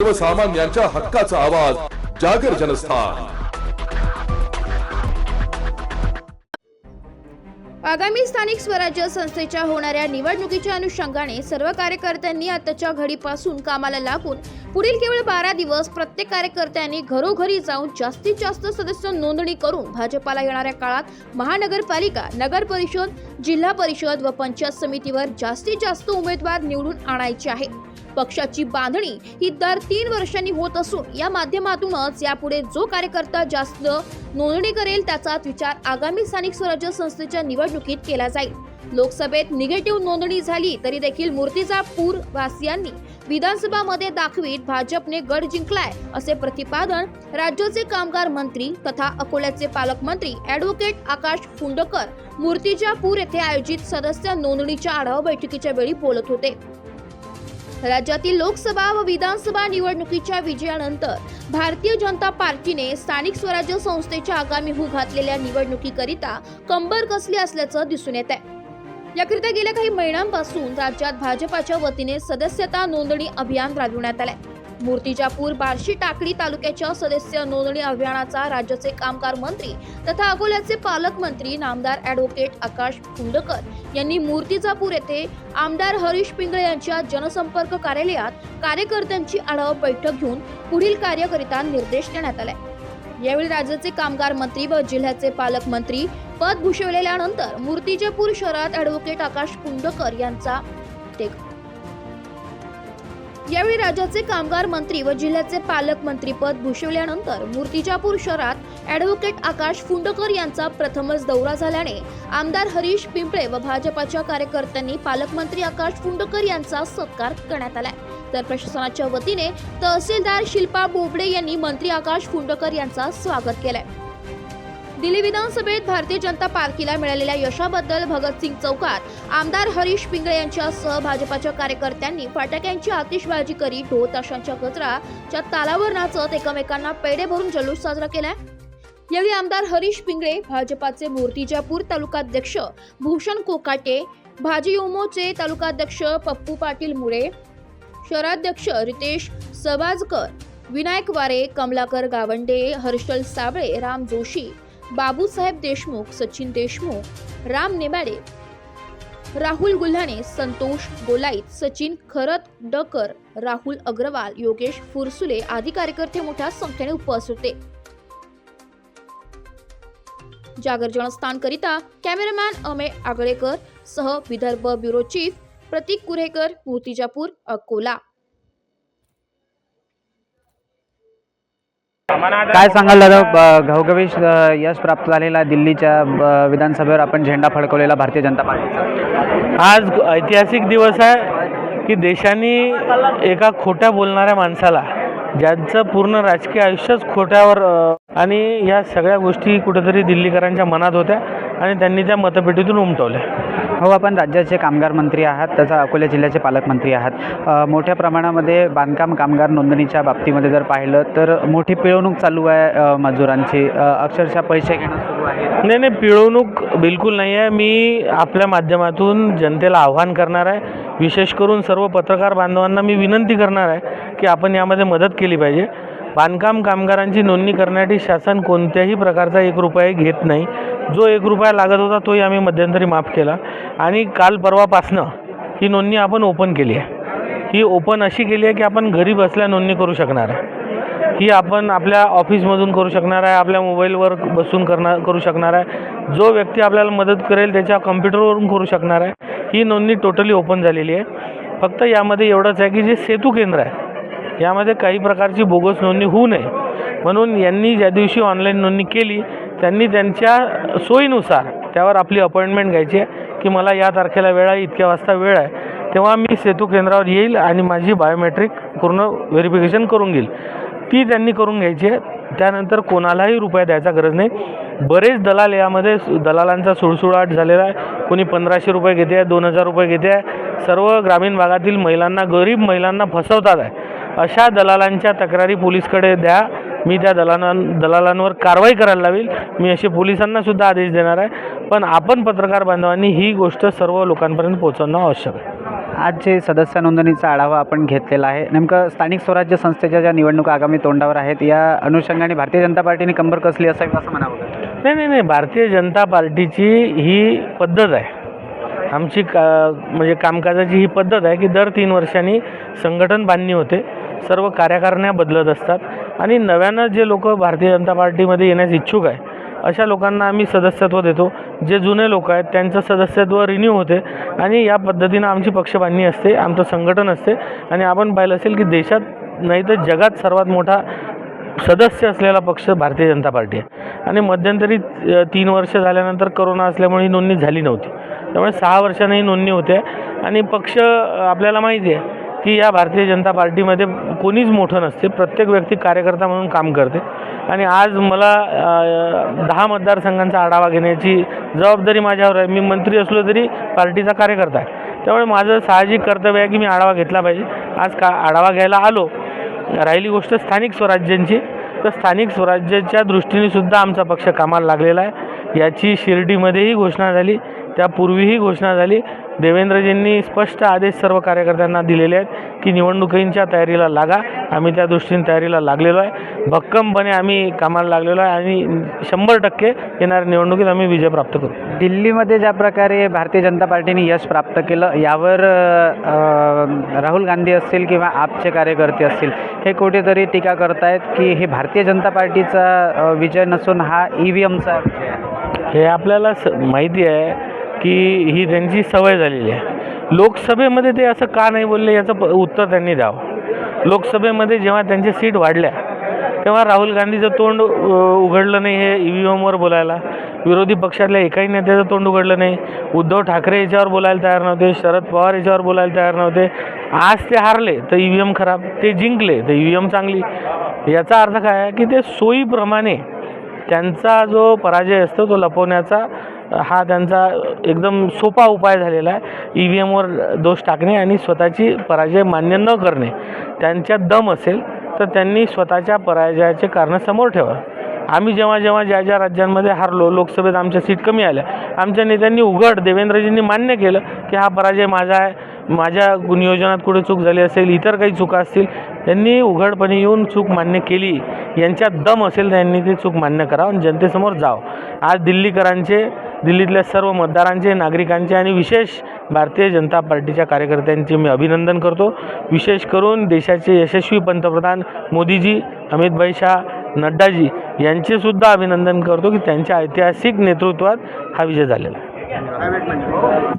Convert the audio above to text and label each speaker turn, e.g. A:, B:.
A: सर्वसामान्यांच्या हक्काचा आवाज जागर जनस्थान.
B: आगामी स्थानिक स्वराज्य संस्थेच्या होणाऱ्या निवडणुकीच्या अनुषंगाने सर्व कार्यकर्त्यांनी आताच्या घडीपासून कामाला लागून पुढील केवळ बारा दिवस प्रत्येक कार्यकर्त्यांनी घरोघरी जाऊन जास्तीत जास्त सदस्य नोंदणी करून भाजपाला येणाऱ्या काळात महानगरपालिका नगर परिषद जिल्हा परिषद व पंचायत समितीवर जास्तीत जास्त उमेदवार निवडून आणायचे आहे पक्षाची बांधणी ही दर तीन वर्षांनी होत असून या माध्यमातूनच यापुढे जो कार्यकर्ता जास्त नोंदणी करेल त्याचाच विचार आगामी स्थानिक स्वराज्य संस्थेच्या निवडणुकीत केला जाईल. लोकसभेत निगेटिव्ह नोंदणी झाली तरी देखील मूर्तिजापूर वासियांनी विधानसभामध्ये दाखवीत भाजपने गड जिंकलाय असे प्रतिपादन राज्याचे कामगार मंत्री तथा अकोल्याचे पालकमंत्री ॲडव्होकेट आकाश फुंडकर मूर्तिजापूर येथे आयोजित सदस्य नोंदणीच्या आढावा बैठकीच्या वेळी बोलत होते. राज्यातील लोकसभा व विधानसभा निवडणुकीच्या विजयानंतर भारतीय जनता पार्टीने स्थानिक स्वराज्य संस्थेच्या आगामी हू घातलेल्या निवडणुकीकरिता कंबर कसली असल्याचं दिसून येत आहे. याकरिता गेल्या काही महिन्यांपासून राज्यात भाजपाच्या वतीने सदस्यता नोंदणी अभियान राबविण्यात आलंय. मूर्तिजापूर बार्शी टाकळी तालुक्याच्या सदस्य नोंदणी अभियानाचा राज्याचे कामगार मंत्री तथा अकोल्याचे पालकमंत्री नामदार ॲडव्होकेट आकाश कुंडकर यांनी मूर्तिजापूर येथे आमदार हरीश पिंगळे यांच्या जनसंपर्क कार्यालयात कार्यकर्त्यांची आढावा बैठक घेऊन पुढील कार्यकरिता निर्देश देण्यात आले. यावेळी राज्याचे कामगार मंत्री व जिल्ह्याचे पालकमंत्री पद भूषवलेल्यानंतर मूर्तिजापूर शहरात ॲडव्होकेट आकाश कुंडकर यांचा टेक यावेळी राज्याचे कामगार मंत्री व जिल्ह्याचे पालकमंत्री पद भूषवल्यानंतर मूर्तिजापूर शहरात ॲडव्होकेट आकाश फुंडकर यांचा प्रथमच दौरा झाल्याने आमदार हरीश पिंपळे व भाजपाच्या कार्यकर्त्यांनी पालकमंत्री आकाश फुंडकर यांचा सत्कार करण्यात आला तर प्रशासनाच्या वतीने तहसीलदार शिल्पा बोबडे यांनी मंत्री आकाश फुंडकर यांचा स्वागत केलंय. दिल्ली विधानसभेत भारतीय जनता पार्टीला मिळालेल्या यशाबद्दल भगतसिंग चौकात आमदार हरीश पिंगळे यांच्यासह भाजपाच्या कार्यकर्त्यांनी फटाक्यांची आतिषबाजी करीत ढोल ताशांच्या गजराच्या तालावर नाचत एकमेकांना पेढे भरून जल्लोष साजरा केलाय. यावेळी आमदार हरीश पिंगळे भाजपाचे मूर्तिजापूर तालुकाध्यक्ष भूषण कोकाटे भाजीयोमोचे तालुकाध्यक्ष पप्पू पाटील मुळे शहराध्यक्ष रितेश सबाजकर विनायक वारे कमलाकर गावंडे हर्षल साबळे राम जोशी बाबूसाहेब देशमुख सचिन देशमुख राम नेमाडे राहुल गुल्हाने संतोष गोलाईत सचिन खरत डकर राहुल अग्रवाल योगेश फुरसुले आदी कार्यकर्ते मोठ्या संख्येने उपस्थित होते. जागर जनस्थानकरिता कॅमेरामॅन अमे आगळेकर सह विदर्भ ब्युरो चीफ प्रतीक कुरेकर मूर्तिजापूर अकोला.
C: काय सांगाल दादा? ब- यश प्राप्त झालेला दिल्लीच्या विधानसभेवर आपण झेंडा फडकवलेला भारतीय जनता पार्टीचा.
D: आज ऐतिहासिक दिवस आहे की देशाने एका खोट्या बोलणाऱ्या माणसाला ज्यांचं पूर्ण राजकीय आयुष्यच खोट्यावर आणि या सगळ्या गोष्टी कुठेतरी दिल्लीकरांच्या मनात होत्या आणि त्यांनी त्या मतपेटीतून उमटवल्या.
C: हो आपण राज्याचे कामगार मंत्री आहात तसा अकोला जिल्ह्याचे पालकमंत्री आहात. मोठ्या प्रमाणामध्ये बांधकाम कामगार नोंदणीच्या बाबतीमध्ये जर पाहिलं तर मोठी पिळवणूक चालू आहे मजुरांची. अक्षरशः पैसे घेणं सुरू आहे.
D: नाही नाही पिळवणूक बिलकुल नाही आहे. मी आपल्या माध्यमातून जनतेला आव्हान करणार आहे. विशेष करून सर्व पत्रकार बांधवांना मी विनंती करणार आहे की आपण यामध्ये मदत केली पाहिजे. बांधकाम कामगारांची नोंदणी करण्यासाठी शासन कोणत्याही प्रकारचा एक रुपया घेत नाही. जो एक रुपया लागत होता तोही आम्ही मध्यंतरी माफ केला. आणि काल परवापासनं ही नोंदणी आपण ओपन केली आहे. ही ओपन अशी केली आहे की आपण घरी बसल्या नोंदणी करू शकणार आहे. ही आपण आपल्या ऑफिसमधून करू शकणार आहे आपल्या मोबाईलवर बसून करणार करू शकणार आहे. जो व्यक्ती आपल्याला मदत करेल त्याच्या कम्प्युटरवरून करू शकणार आहे. ही नोंदणी टोटली ओपन झालेली आहे. फक्त यामध्ये एवढंच आहे की जे सेतू केंद्र आहे यामध्ये काही प्रकारची बोगस नोंदणी होऊ नये. म्हणून यांनी ज्या दिवशी ऑनलाईन नोंदणी केली त्यांनी त्यांच्या सोयीनुसार त्यावर आपली अपॉइंटमेंट घ्यायची आहे की मला या तारखेला वेळ आहे इतक्या वाजता वेळ आहे. तेव्हा मी सेतू केंद्रावर येईल आणि माझी बायोमेट्रिक पूर्ण व्हेरिफिकेशन करून घेईल. ती त्यांनी करून घ्यायची आहे. त्यानंतर कोणालाही रुपया द्यायचा गरज नाही. बरेच दलाल यामध्ये सु- दलालांचा सुळसुळाट झालेला आहे. कोणी पंधराशे रुपये घेते आहे दोन हजार रुपये घेते. आहे सर्व ग्रामीण भागातील महिलांना गरीब महिलांना फसवतात आहे. अशा दलालांच्या तक्रारी पोलीसकडे द्या. मी त्या दलालां दलालांवर कारवाई करायला लावेल मी असे पोलिसांना सुद्धा आदेश देणार आहे. पण आपण पत्रकार बांधवांनी ही गोष्ट सर्व लोकांपर्यंत पोहोचवणं आवश्यक आहे.
C: आज जे सदस्य नोंदणीचा आढावा आपण घेतलेला आहे. नेमकं स्थानिक स्वराज्य संस्थेच्या ज्या निवडणुका आगामी तोंडावर आहेत या अनुषंगाने भारतीय जनता पार्टीने कंबर कसली असावी असं म्हणावं
D: नाही नाही नाही. भारतीय जनता पार्टीची ही पद्धत आहे. आमची का म्हणजे कामकाजाची ही पद्धत आहे की दर तीन वर्षांनी संघटन बांधणी होते. सर्व कार्यकारण्या बदलत असतात आणि नव्यानं जे लोक भारतीय जनता पार्टीमध्ये येण्यास इच्छुक आहे अशा लोकांना आम्ही सदस्यत्व देतो. जे जुने लोक आहेत त्यांचं सदस्यत्व रिन्यू होते आणि या पद्धतीनं आमची पक्षबांधणी असते आमचं संघटन असते आणि आपण पाहिलं असेल की देशात नाही तर जगात सर्वात मोठा सदस्य असलेला पक्ष भारतीय जनता पार्टी आहे. आणि मध्यंतरी तीन वर्ष झाल्यानंतर करोना असल्यामुळे ही नोंदणी झाली नव्हती. त्यामुळे सहा वर्षांनी ही नोंदणी होते आणि पक्ष आपल्याला माहिती आहे की या भारतीय जनता पार्टीमध्ये कोणीच मोठं नसते. प्रत्येक व्यक्ती कार्यकर्ता म्हणून काम करते. आणि आज मला दहा मतदारसंघांचा आढावा घेण्याची जबाबदारी माझ्यावर आहे. मी मंत्री असलो तरी पार्टीचा कार्यकर्ता आहे. त्यामुळे माझं साहजिक कर्तव्य आहे की मी आढावा घेतला पाहिजे. आज का आढावा घ्यायला आलो राहिली गोष्ट स्थानिक स्वराज्यांची. तर स्थानिक स्वराज्याच्या दृष्टीने सुद्धा आमचा पक्ष कामाला लागलेला आहे. याची शिर्डीमध्येही घोषणा झाली. त्यापूर्वीही घोषणा झाली. देवेंद्रजींनी स्पष्ट आदेश सर्व कार्यकर्त्यांना दिलेले आहेत की निवडणुकींच्या तयारीला लागा. आम्ही त्या दृष्टीने तयारीला लागलेलो आहे. भक्कमपणे आम्ही कामाला लागलेलो आहे आणि शंभर टक्के येणाऱ्या निवडणुकीत आम्ही विजय प्राप्त करू.
C: दिल्लीमध्ये ज्या प्रकारे भारतीय जनता पार्टीने यश प्राप्त केलं यावर राहुल गांधी असतील किंवा आपचे कार्यकर्ते असतील हे कुठेतरी टीका करतायत की हे भारतीय जनता पार्टीचा विजय नसून हा ई व्ही एमचा
D: हे आपल्याला स माहिती आहे की ही त्यांची सवय झालेली आहे. लोकसभेमध्ये ते असं का नाही बोलले याचं प उत्तर त्यांनी द्यावं. लोकसभेमध्ये जेव्हा त्यांच्या सीट वाढल्या तेव्हा राहुल गांधीचं तोंड उघडलं नाही हे ई व्ही एमवर बोलायला. विरोधी पक्षातल्या एकाही नेत्याचं तोंड उघडलं नाही. उद्धव ठाकरे याच्यावर बोलायला तयार नव्हते शरद पवार याच्यावर बोलायला तयार नव्हते. आज ते हारले तर ई व्ही एम खराब ते जिंकले तर ई व्ही एम चांगली. याचा अर्थ काय आहे की ते सोयीप्रमाणे त्यांचा जो पराजय असतो तो लपवण्याचा हा त्यांचा एकदम सोपा उपाय झालेला आहे. ई व्ही एमवर दोष टाकणे आणि स्वतःची पराजय मान्य न करणे. त्यांच्यात दम असेल तर त्यांनी स्वतःच्या पराजयाचे कारणं समोर ठेवा. आम्ही जेव्हा जेव्हा ज्या ज्या राज्यांमध्ये हारलो लोकसभेत आमच्या सीट कमी आल्या आमच्या नेत्यांनी उघड देवेंद्रजींनी मान्य केलं की हा पराजय माझा आहे माझ्या नियोजनात कुठे चूक झाली असेल इतर काही चुका असतील त्यांनी उघडपणे येऊन चूक मान्य केली. यांच्यात दम असेल त्यांनी ती चूक मान्य करावं आणि जनतेसमोर जावं. आज दिल्लीकरांचे दिल्लीतल्या सर्व मतदारांचे नागरिकांचे आणि विशेष भारतीय जनता पार्टीच्या कार्यकर्त्यांचे मी अभिनंदन करतो. विशेष करून देशाचे यशस्वी पंतप्रधान मोदीजी अमितभाई शाह नड्डाजी यांचेसुद्धा अभिनंदन करतो की त्यांच्या ऐतिहासिक नेतृत्वात हा विजय झालेला आहे.